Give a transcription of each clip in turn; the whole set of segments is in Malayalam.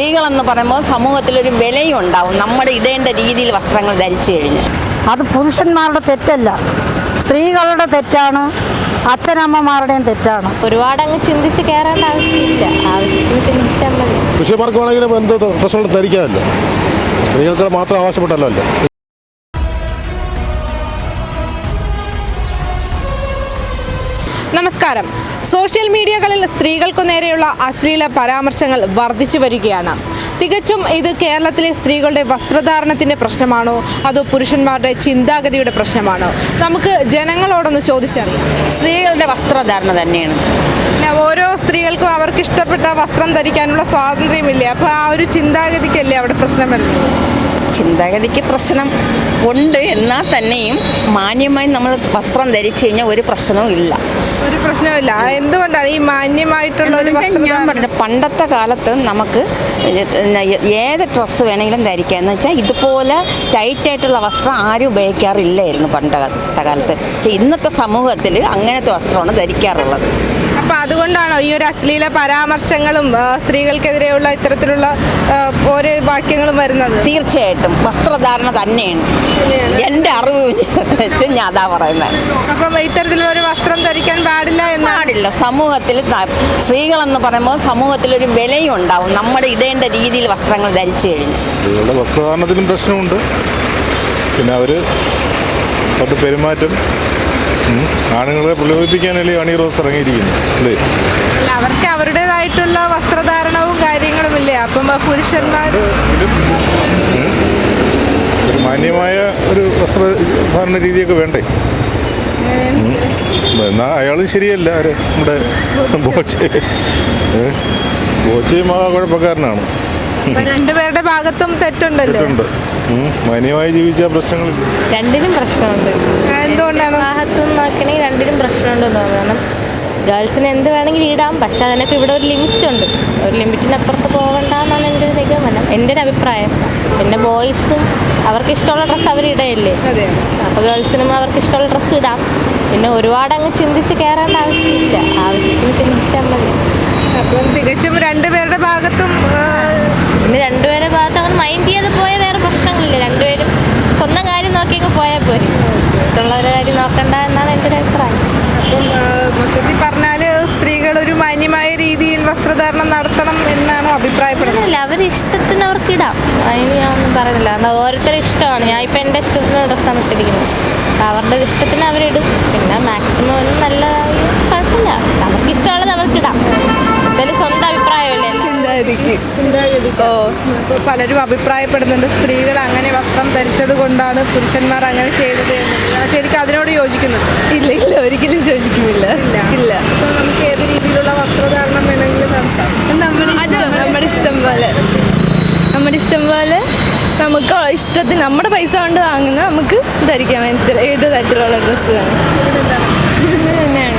സ്ത്രീകളെന്ന് പറയുമ്പോൾ സമൂഹത്തിലൊരു വിലയും ഉണ്ടാവും നമ്മുടെ ഇടേണ്ട രീതിയിൽ വസ്ത്രങ്ങൾ ധരിച്ചു കഴിഞ്ഞ് അത് പുരുഷന്മാരുടെ തെറ്റല്ല. സ്ത്രീകളുടെ തെറ്റാണ് അച്ഛനമ്മമാരുടെയും തെറ്റാണ്. ഒരുപാട് അങ്ങ് ചിന്തിച്ച് കയറേണ്ട ആവശ്യമില്ല. ആവശ്യത്തിന് ചിന്തിച്ചാൽ മതി. എന്തോ ധരിക്കാമല്ലോ സ്ത്രീകൾക്ക് മാത്രം ആവശ്യപ്പെട്ടല്ലോ അല്ലേ നമസ്കാരം. സോഷ്യൽ മീഡിയകളിൽ സ്ത്രീകൾക്കു നേരെയുള്ള അശ്ലീല പരാമർശങ്ങൾ വർദ്ധിച്ചു വരികയാണ്. തികച്ചും ഇത് കേരളത്തിലെ സ്ത്രീകളുടെ വസ്ത്രധാരണത്തിന്റെ പ്രശ്നമാണോ? അതോ പുരുഷന്മാരുടെ ചിന്താഗതിയുടെ പ്രശ്നമാണോ? നമുക്ക് ജനങ്ങളോടൊന്ന് ചോദിച്ചറിയാം. സ്ത്രീകളുടെ വസ്ത്രധാരണ തന്നെയാണ്. അല്ല ഓരോ സ്ത്രീകൾക്കും അവർക്ക് ഇഷ്ടപ്പെട്ട വസ്ത്രം ധരിക്കാനുള്ള സ്വാതന്ത്ര്യമില്ല? അപ്പോൾ ആ ഒരു ചിന്താഗതിക്കല്ലേ അവിടെ പ്രശ്നം വരുന്നത് ചിന്താഗതിക്ക് പ്രശ്നം ഉണ്ട്. എന്നാൽ തന്നെയും മാന്യമായി നമ്മൾ വസ്ത്രം ധരിച്ചു കഴിഞ്ഞാൽ ഒരു പ്രശ്നവും ഇല്ല. ഒരു പ്രശ്നമില്ല. എന്തുകൊണ്ടാണ് ഈ മാന്യമായിട്ടുള്ള ഒരു ഞാൻ പണ്ടത്തെ കാലത്ത് നമുക്ക് ഏത് ഡ്രസ്സ് വേണമെങ്കിലും ധരിക്കാം എന്ന് വെച്ചാൽ ഇതുപോലെ ടൈറ്റായിട്ടുള്ള വസ്ത്രം ആരും ഉപയോഗിക്കാറില്ലായിരുന്നു പണ്ടത്തെ കാലത്ത്. ഇന്നത്തെ സമൂഹത്തിൽ അങ്ങനത്തെ വസ്ത്രമാണ് ധരിക്കാറുള്ളത്. അപ്പൊ അതുകൊണ്ടാണോ ഈ ഒരു അശ്ലീല പരാമർശങ്ങളും സ്ത്രീകൾക്കെതിരെയുള്ള ഇത്തരത്തിലുള്ള ഓരോ വാക്യങ്ങളും വരുന്നത്? തീർച്ചയായിട്ടും. വസ്ത്രധാരണ തന്നെയാണ്. എന്റെ അറിവ് വെച്ച് ഞാൻ അതാ പറയുന്നത് അപ്പം ഇത്തരത്തിലുള്ള ഒരു വസ്ത്രം ധരിക്കാൻ പാടില്ല എന്ന് പാടില്ല. സമൂഹത്തിൽ സ്ത്രീകളെന്ന് പറയുമ്പോൾ സമൂഹത്തിലൊരു വിലയും ഉണ്ടാവും. നമ്മുടെ ഇടേണ്ട രീതിയിൽ വസ്ത്രങ്ങൾ ധരിച്ചു കഴിഞ്ഞു സ്ത്രീകളുടെ വസ്ത്രധാരണത്തിലും പ്രശ്നമുണ്ട്. പിന്നെ അവർ അവരുടെ പെരുമാറ്റം ആണുങ്ങളെ പ്രലോഭിപ്പിക്കാനല്ലേ അണി റോസ് ഇറങ്ങിയിരിക്കുന്നു അല്ലേ? അവർക്ക് അവരുടേതായിട്ടുള്ള വസ്ത്രധാരണവും കാര്യങ്ങളും ഇല്ലേ അപ്പം പുരുഷന്മാർ ഒരു മാന്യമായ ഒരു വസ്ത്രധാരണ രീതിയൊക്കെ വേണ്ടേ? എന്നാ അയാളും ശരിയല്ല ആര് നമ്മുടെ ബോച്ചെ? ബോച്ചയും ആ കുഴപ്പക്കാരനാണ് രണ്ടുപേരുടെ ഭാഗത്തും തെറ്റുണ്ടല്ലോ? തെറ്റുണ്ട്. ഉം. മാന്യമായി ജീവിച്ച പ്രശ്നങ്ങളില്ല രണ്ടിനും പ്രശ്നമുണ്ട്. എന്തുകൊണ്ടാണ്? വിവാഹത്തും നോക്കണമെങ്കിൽ രണ്ടിനും പ്രശ്നമുണ്ട് തോന്നുന്നു. കാരണം ഗേൾസിന് എന്ത് വേണമെങ്കിലും ഇടാം. പക്ഷെ അതിനൊക്കെ ഇവിടെ ഒരു ലിമിറ്റ് ഉണ്ട്. ഒരു ലിമിറ്റിനപ്പുറത്ത് പോകണ്ടെന്നാണ് എന്റെ ഒരു നിഗമനം. എന്റെ ഒരു അഭിപ്രായം. പിന്നെ ബോയ്സും അവർക്ക് ഇഷ്ടമുള്ള ഡ്രസ്സ് അവർ ഇടയല്ലേ? അതെ. അപ്പോൾ ഗേൾസിനും അവർക്ക് ഇഷ്ടമുള്ള ഡ്രസ്സ് ഇടാം. പിന്നെ ഒരുപാട് അങ്ങ് ചിന്തിച്ച് കയറേണ്ട ആവശ്യമില്ല. ആവശ്യത്തിന് ചിന്തിച്ചാൽ മതി. അപ്പം തികച്ചും രണ്ടുപേരുടെ ഭാഗത്തും ആ, പിന്നെ രണ്ടുപേരെ ഭാഗത്ത് അങ്ങനെ മൈൻഡ് ചെയ്ത് പോയ വേറെ പ്രശ്നങ്ങളില്ല. രണ്ടുപേരും സ്വന്തം കാര്യം നോക്കി അങ്ങ് പോയാൽ പോയി മറ്റുള്ളവരുടെ കാര്യം നോക്കണ്ട എന്നാണ് എന്റെ ഒരു അഭിപ്രായം. അപ്പം മൊത്തത്തിൽ പറഞ്ഞാൽ സ്ത്രീകൾ ഒരു മാന്യമായ രീതിയിൽ വസ്ത്രധാരണം നടത്തണം എന്നാണ് അഭിപ്രായപ്പെടുന്നത്. അല്ല അവർ ഇഷ്ടത്തിന് അവർക്ക് ഇടാം. അതിന് ഞാൻ ഒന്നും പറയുന്നില്ല. കാരണം ഓരോരുത്തരുടെ ഇഷ്ടമാണ്. ഞാൻ ഇപ്പം എന്റെ ഇഷ്ടത്തിന് ഡ്രസ്സാണ് ഇട്ടിരിക്കുന്നത്. അവരുടെ ഇഷ്ടത്തിന് അവരിടും. പിന്നെ മാക്സിമം ഒന്നും നല്ല കുഴപ്പമില്ല അവർക്ക് ഇഷ്ടമുള്ളത് അവർക്ക് ഇടാം എന്തായാലും സ്വന്തം അഭിപ്രായമല്ലേ? ചിന്താഗതിക്ക്. ഓ പലരും അഭിപ്രായപ്പെടുന്നുണ്ട് സ്ത്രീകൾ അങ്ങനെ വസ്ത്രം ധരിച്ചത് കൊണ്ടാണ് പുരുഷന്മാർ അങ്ങനെ ചെയ്തത് ശരിക്കും അതിനോട് യോജിക്കുന്നുണ്ട്. ഇല്ല ഇല്ല ഒരിക്കലും യോജിക്കുന്നില്ല. ഇല്ല. അപ്പോൾ നമുക്ക് ഏത് രീതിയിലുള്ള വസ്ത്രധാരണം വേണമെങ്കിലും നടത്താം. നമ്മുടെ ഇഷ്ടം നമ്മുടെ ഇഷ്ടം പോലെ. നമ്മുടെ ഇഷ്ടം പോലെ നമുക്ക് ഇഷ്ടത്തിന് നമ്മുടെ പൈസ കൊണ്ട് വാങ്ങുന്ന നമുക്ക് ധരിക്കാം. ഏത് തരത്തിലുള്ള ഡ്രസ്സ് വേണം തന്നെയാണ്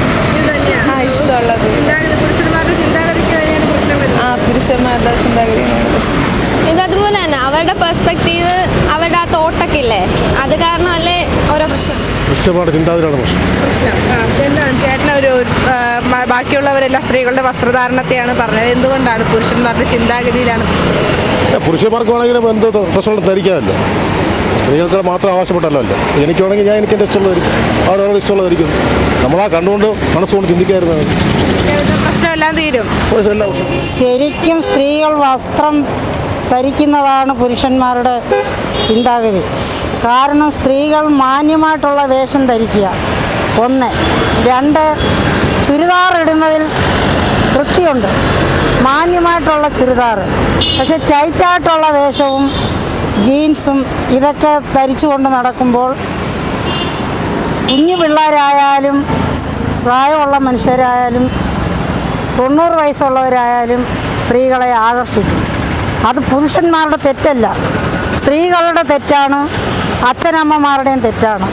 ആ ഇഷ്ടമുള്ളത്. ആ പുരുഷന്മാരുടെ ചിന്താഗതിയാണ് പ്രശ്നം. ഇതതുപോലെ തന്നെ അവരുടെ പെർസ്പെക്റ്റീവ് അവരുടെ ആ തോട്ടൊക്കെ ഇല്ലേ അത് കാരണമല്ലേ ഓരോ പ്രശ്നം? പുരുഷന്മാരുടെ ചിന്താഗതിയാണ് പ്രശ്നം. ചേട്ടൻ ഒരു ബാക്കിയുള്ളവരെല്ലാം സ്ത്രീകളുടെ വസ്ത്രധാരണത്തെയാണ് പറഞ്ഞത്. എന്തുകൊണ്ടാണ് പുരുഷന്മാരുടെ ചിന്താഗതിയിലാണ്? പുരുഷന്മാർക്ക് വേണമെങ്കിലും എന്തോ ധരിക്കാമല്ലോ. സ്ത്രീകൾക്ക് മാത്രം ആവശ്യപ്പെട്ടല്ലോ അല്ലേ എനിക്ക് വേണമെങ്കിൽ ഞാൻ എനിക്ക് എന്റെ ഇഷ്ടമുള്ളതായിരിക്കും. അവിടെ അവരവരുടെ ഇഷ്ടമുള്ളതായിരിക്കും. നമ്മളാ കണ്ടുകൊണ്ട് മനസ്സുകൊണ്ട് ചിന്തിക്കായിരുന്നു പ്രശ്നമെല്ലാം തീരും. ശരിക്കും സ്ത്രീകൾ വസ്ത്രം ധരിക്കുന്നതാണ് പുരുഷന്മാരുടെ ചിന്താഗതി. കാരണം സ്ത്രീകൾ മാന്യമായിട്ടുള്ള വേഷം ധരിക്കുക. ഒന്ന്. രണ്ട്. ചുരിദാർ ഇടുന്നതിൽ വൃത്തിയുണ്ട്. മാന്യമായിട്ടുള്ള ചുരിദാർ. പക്ഷെ ടൈറ്റായിട്ടുള്ള വേഷവും ജീൻസും ഇതൊക്കെ ധരിച്ചുകൊണ്ട് നടക്കുമ്പോൾ കുഞ്ഞു പിള്ളേരായാലും പ്രായമുള്ള മനുഷ്യരായാലും തൊണ്ണൂറ് വയസ്സുള്ളവരായാലും സ്ത്രീകളെ ആകർഷിക്കും. അത് പുരുഷന്മാരുടെ തെറ്റല്ല. സ്ത്രീകളുടെ തെറ്റാണ് അച്ഛനമ്മമാരുടെയും തെറ്റാണ്.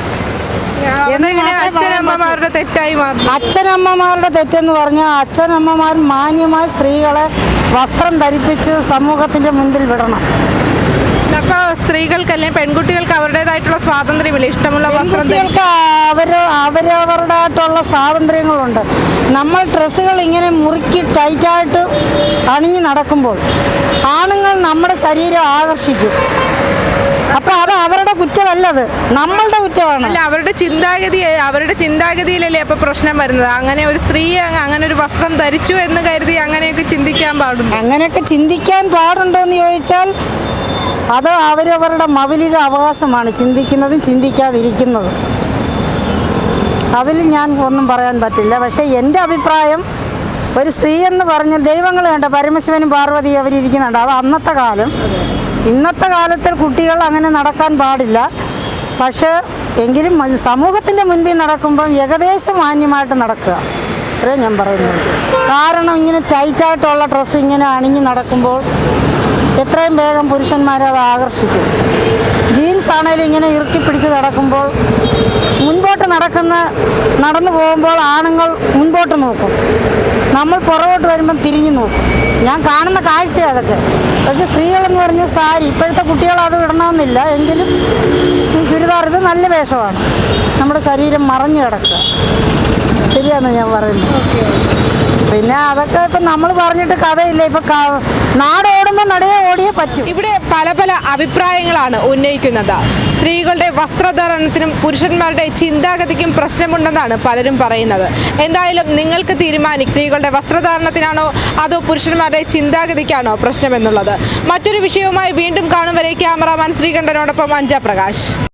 അച്ഛനമ്മമാരുടെ തെറ്റായി അച്ഛനമ്മമാരുടെ തെറ്റെന്ന് പറഞ്ഞാൽ അച്ഛനമ്മമാർ മാന്യമായി സ്ത്രീകളെ വസ്ത്രം ധരിപ്പിച്ച് സമൂഹത്തിന്റെ മുൻപിൽ വിടണം. ഇപ്പോൾ സ്ത്രീകൾക്ക് അല്ലെങ്കിൽ പെൺകുട്ടികൾക്ക് അവരുടേതായിട്ടുള്ള സ്വാതന്ത്ര്യമില്ല. ഇഷ്ടമുള്ള വസ്ത്രം അവർ അവരവരുടേതായിട്ടുള്ള സ്വാതന്ത്ര്യങ്ങളുണ്ട്. നമ്മൾ ഡ്രസ്സുകൾ ഇങ്ങനെ മുറുക്കി ടൈറ്റായിട്ട് അണിഞ്ഞു നടക്കുമ്പോൾ ആണുങ്ങൾ നമ്മുടെ ശരീരം ആകർഷിക്കും. അപ്പോൾ അത് അവരുടെ കുറ്റമല്ലത്. നമ്മളുടെ കുറ്റമാണ്. അല്ല അവരുടെ ചിന്താഗതി അവരുടെ ചിന്താഗതിയിലല്ലേ അപ്പൊ പ്രശ്നം വരുന്നത്? അങ്ങനെ ഒരു സ്ത്രീ അങ്ങ് അങ്ങനെ ഒരു വസ്ത്രം ധരിച്ചു എന്ന് കരുതി അങ്ങനെയൊക്കെ ചിന്തിക്കാൻ പാടുണ്ട്? അങ്ങനെയൊക്കെ ചിന്തിക്കാൻ പാടുണ്ടോ എന്ന് ചോദിച്ചാൽ അത് അവരവരുടെ മൗലിക അവകാശമാണ് ചിന്തിക്കുന്നതും ചിന്തിക്കാതിരിക്കുന്നതും. അതിൽ ഞാൻ ഒന്നും പറയാൻ പറ്റില്ല. പക്ഷേ എന്റെ അഭിപ്രായം ഒരു സ്ത്രീ എന്ന് പറഞ്ഞ ദൈവങ്ങൾ കണ്ട പരമശിവനും പാർവതി അവരിയ്ക്കുന്നുണ്ട് അത് അന്നത്തെ കാലം. ഇന്നത്തെ കാലത്തിൽ കുട്ടികൾ അങ്ങനെ നടക്കാൻ പാടില്ല. പക്ഷേ എങ്കിലും സമൂഹത്തിന്റെ മുൻപിൽ നടക്കുമ്പം ഏകദേശം മാന്യമായിട്ട് നടക്കുക. ഇത്രയും ഞാൻ പറയുന്നത് കാരണം ഇങ്ങനെ ടൈറ്റായിട്ടുള്ള ഡ്രസ്സ് ഇങ്ങനെ അണിഞ്ഞ് നടക്കുമ്പോൾ എത്രയും വേഗം പുരുഷന്മാരെ അത് ആകർഷിക്കും. ജീൻസ് ആണെങ്കിലും ഇങ്ങനെ ഇറുക്കി പിടിച്ച് നടക്കുമ്പോൾ മുൻപോട്ട് നടക്കുന്ന നടന്നു പോകുമ്പോൾ ആണുങ്ങൾ മുൻപോട്ട് നോക്കും. നമ്മൾ പുറകോട്ട് വരുമ്പം തിരിഞ്ഞു നോക്കും. ഞാൻ കാണുന്ന കാഴ്ചയാണ് അതൊക്കെ. പക്ഷെ സ്ത്രീകളെന്ന് പറഞ്ഞ സാരി ഇപ്പോഴത്തെ കുട്ടികൾ അത് ഇടണമെന്നില്ല. എങ്കിലും ഈ ചുരിദാർ ഇത് നല്ല വേഷമാണ്. നമ്മുടെ ശരീരം മറഞ്ഞു കിടക്കുക. ശരിയാണ് ഞാൻ പറയുന്നത്? പിന്നെ അതൊക്കെ ഇപ്പം നമ്മൾ പറഞ്ഞിട്ട് കഥയില്ല. ഇപ്പം നാടോടുമ്പോ നടയെ ഓടിയേ പറ്റും. ഇവിടെ പല പല അഭിപ്രായങ്ങളാണ് ഉന്നയിക്കുന്നത്. സ്ത്രീകളുടെ വസ്ത്രധാരണത്തിനും പുരുഷന്മാരുടെ ചിന്താഗതിക്കും പ്രശ്നമുണ്ടെന്നാണ് പലരും പറയുന്നത്. എന്തായാലും നിങ്ങൾക്ക് തീരുമാനിക്കും സ്ത്രീകളുടെ വസ്ത്രധാരണത്തിനാണോ അതോ പുരുഷന്മാരുടെ ചിന്താഗതിക്കാണോ പ്രശ്നമെന്നുള്ളത്. മറ്റൊരു വിഷയവുമായി വീണ്ടും കാണും വരെ ക്യാമറാമാൻ ശ്രീകണ്ഠനോടൊപ്പം അഞ്ജ പ്രകാശ്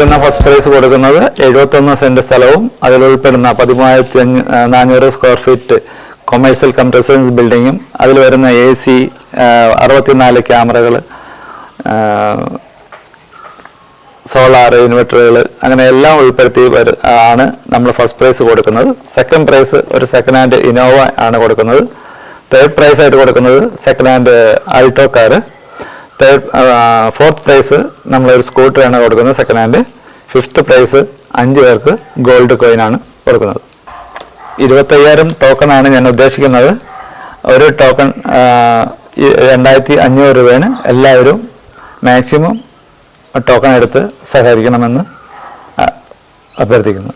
എടുക്കുന്ന ഫസ്റ്റ് പ്രൈസ് കൊടുക്കുന്നത് എഴുപത്തൊന്ന് സെന്റ് സ്ഥലവും അതിൽ ഉൾപ്പെടുന്ന പതിമൂവായിരത്തി നാനൂറ് square feet commercial cum residence ബിൽഡിങ്ങും അതിൽ വരുന്ന എ സി അറുപത്തിനാല് ക്യാമറകൾ സോളാർ ഇൻവെർട്ടറുകൾ അങ്ങനെ എല്ലാം ഉൾപ്പെടുത്തി ആണ് നമ്മൾ ഫസ്റ്റ് പ്രൈസ് കൊടുക്കുന്നത്. സെക്കൻഡ് പ്രൈസ് ഒരു സെക്കൻഡ് ഹാൻഡ് ഇനോവ ആണ് കൊടുക്കുന്നത്. തേർഡ് പ്രൈസ് ആയിട്ട് കൊടുക്കുന്നത് second hand Alto car third fourth prize നമ്മളൊരു സ്കൂട്ടറാണ് കൊടുക്കുന്നത്. സെക്കൻഡ് ഹാൻഡ് ഫിഫ്ത്ത് പ്രൈസ് അഞ്ച് പേർക്ക് ഗോൾഡ് കോയിനാണ് കൊടുക്കുന്നത്. ഇരുപത്തയ്യായിരം ടോക്കണാണ് ഞാൻ ഉദ്ദേശിക്കുന്നത്. ഒരു ടോക്കൺ രണ്ടായിരത്തി അഞ്ഞൂറ് രൂപയാണ് എല്ലാവരും മാക്സിമം ടോക്കൺ എടുത്ത് സഹകരിക്കണമെന്ന് അഭ്യർത്ഥിക്കുന്നു.